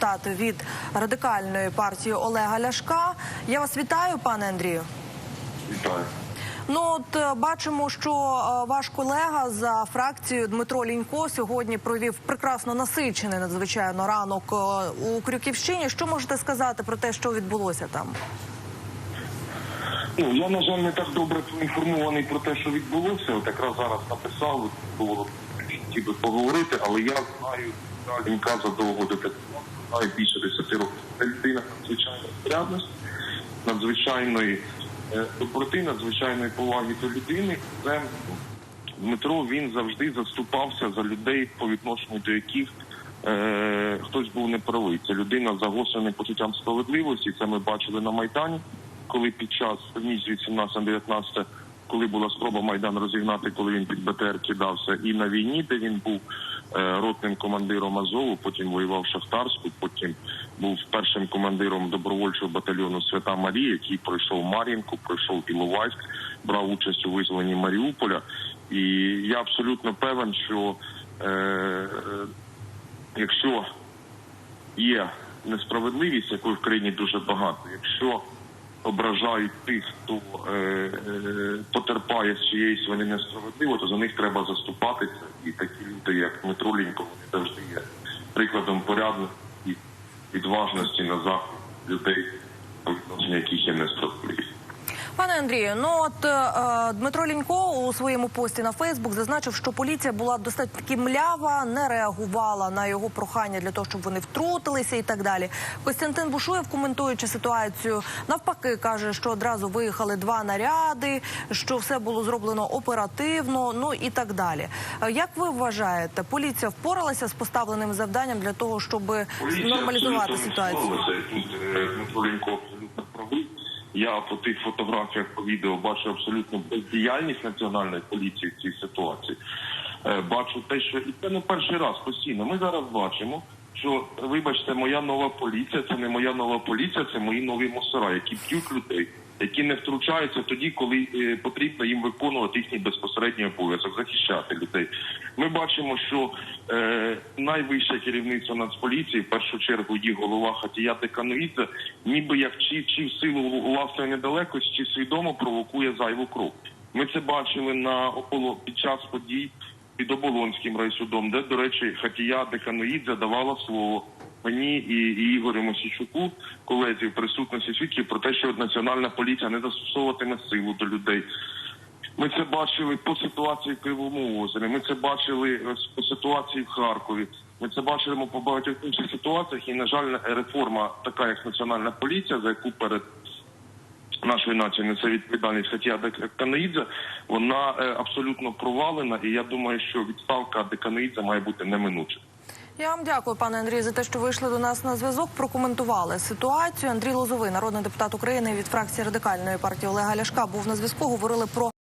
депутат від радикальної партії Олега Ляшка. Я вас вітаю, пане Андрію. Вітаю. Ну от е, бачимо, що е, ваш колега за фракцією Дмитро Лінько сьогодні провів прекрасно насичений надзвичайно ранок е, у Крюківщині. Що можете сказати про те, що відбулося там? Ну, я, на жаль, не так добре поінформований про те, що відбулося. От якраз зараз написав, було хотів би поговорити, але я знаю да, задовго до такого, знаю більше 10 років. Це людина надзвичайної порядності, надзвичайної е, доброти, надзвичайної поваги до людини. Це Дмитро він завжди заступався за людей, по відношенню до яких е, хтось був неправий. Це людина з загостреним почуттям справедливості. Це ми бачили на Майдані, коли під час ніч 18 на 19 коли була спроба Майдан розігнати, коли він під БТР кидався, і на війні, де він був е, ротним командиром Азову, потім воював в Шахтарську, потім був першим командиром добровольчого батальйону Свята Марія, який пройшов Мар'їнку, пройшов Іловайськ, брав участь у визволенні Маріуполя. І я абсолютно певен, що е, якщо є несправедливість, якої в країні дуже багато, якщо ображають тих, хто е, е, потерпає з чиєїсь вини несправедливо, то за них треба заступатися. І такі люди, як Дмитро Лінько, вони завжди є прикладом порядності і відважності на захист людей, по яких є несправедливість. Пане Андрію, ну от е, Дмитро Лінько у своєму пості на Фейсбук зазначив, що поліція була достатньо таки млява, не реагувала на його прохання для того, щоб вони втрутилися і так далі. Костянтин Бушуєв, коментуючи ситуацію, навпаки каже, що одразу виїхали два наряди, що все було зроблено оперативно, ну і так далі. Е, Як ви вважаєте, поліція впоралася з поставленим завданням для того, щоб Поліція нормалізувати ситуацію? е, Дмитро Лінько абсолютно правий. Я по тих фотографіях по відео бачу абсолютно бездіяльність національної поліції в цій ситуації. Е, Бачу те, що і це не перший раз постійно. Ми зараз бачимо, що вибачте, моя нова поліція це не моя нова поліція, це мої нові мусора, які б'ють людей, які не втручаються тоді, коли е, потрібно їм виконувати їхній безпосередній обов'язок, захищати людей. Ми бачимо, що е, найвище керівництво Нацполіції, в першу чергу її голова Хатія Декановідзе, ніби як чи, чи в силу власної недалекості, свідомо провокує зайву кров. Ми це бачили на ополо під час подій під Оболонським райсудом, де, до речі, Хатія Деканоїдзе давала слово мені і, і Ігорю Мосійчуку, колезі в присутності свідків, про те, що національна поліція не застосовуватиме силу до людей. Ми це бачили по ситуації в Кривому озері. Ми це бачили е, по ситуації в Харкові. Ми це бачимо по багатьох інших ситуаціях. І, на жаль, реформа, така як національна поліція, за яку перед нашої нації несе відповідальність Хатія Деканоїдзе, вона е, абсолютно провалена. І я думаю, що відставка Деканоїдзе має бути неминуча. Я вам дякую, пане Андрій, за те, що вийшли до нас на зв'язок. Прокоментували ситуацію. Андрій Лозовий, народний депутат України від фракції радикальної партії Олега Ляшка, був на зв'язку. Говорили про